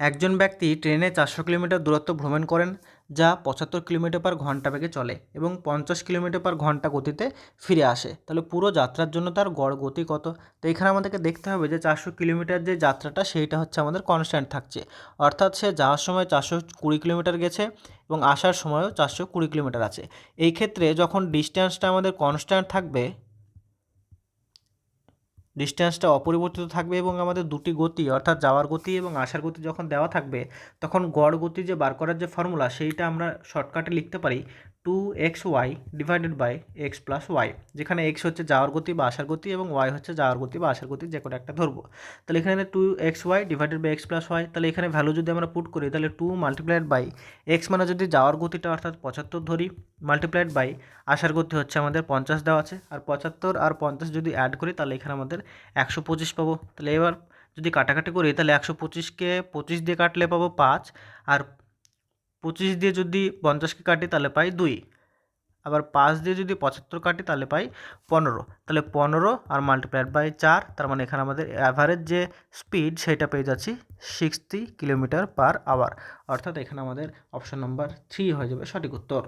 একজন ব্যক্তি ট্রেনে চারশো কিলোমিটার দূরত্ব ভ্রমণ করেন, যা পঁচাত্তর কিলোমিটার পার ঘণ্টা বেগে চলে এবং পঞ্চাশ কিলোমিটার পার ঘণ্টা গতিতে ফিরে আসে। তাহলে পুরো যাত্রার জন্য তার গড় গতি কত? তো এখানে আমাদেরকে দেখতে হবে যে চারশো কিলোমিটার যে যাত্রাটা, সেইটা হচ্ছে আমাদের কনস্ট্যান্ট থাকছে। অর্থাৎ সে যাওয়ার সময় চারশো কুড়ি কিলোমিটার গেছে এবং আসার সময়ও চারশো কুড়ি কিলোমিটার আছে। এই ক্ষেত্রে যখন ডিস্ট্যান্সটা আমাদের কনস্ট্যান্ট থাকবে ডিস্ট্যান্সটা অপরিবর্তিত থাকবে এবং আমাদের দুটি গতি, অর্থাৎ যাওয়ার গতি এবং আসার গতি যখন দেওয়া থাকবে, তখন গড় গতি যে বার করার যে ফর্মুলা সেইটা আমরা শর্টকাটে লিখতে পারি। Two X Y divided by X plus Y যেখানে এক্স হচ্ছে যাওয়ার গতি বা আসার গতি এবং ওয়াই হচ্ছে যাওয়ার গতি বা আসার গতি যে কোনো একটা ধরবো। তাহলে এখানে two X Y divided by X plus Y তাহলে এখানে ভ্যালু যদি আমরা পুট করি, তাহলে টু মাল্টিপ্লাইড বাই এক্স মানে যদি যাওয়ার গতিটা অর্থাৎ পঁচাত্তর ধরি মাল্টিপ্লাইড বাই আসার গতি হচ্ছে আমাদের পঞ্চাশ দেওয়া আছে, আর পঁচাত্তর আর পঞ্চাশ যদি অ্যাড করি, তাহলে এখানে আমাদের একশো পঁচিশ পাবো। তাহলে এবার যদি কাটাকাটি করি, তাহলে একশো পঁচিশকে পঁচিশ দিয়ে কাটলে পাবো পাঁচ, আর পঁচিশ দিয়ে যদি পঞ্চাশকে কাটি তাহলে পাই দুই। আবার পাঁচ দিয়ে যদি পঁচাত্তর কাটি তাহলে পাই পনেরো। তাহলে পনেরো আর মাল্টিপ্লাইড বাই চার, তার মানে এখানে আমাদের অ্যাভারেজ যে স্পিড সেটা পেয়ে যাচ্ছি সিক্সটি কিলোমিটার পার আওয়ার অর্থাৎ এখানে আমাদের অপশন নাম্বার থ্রি হয়ে যাবে সঠিক উত্তর।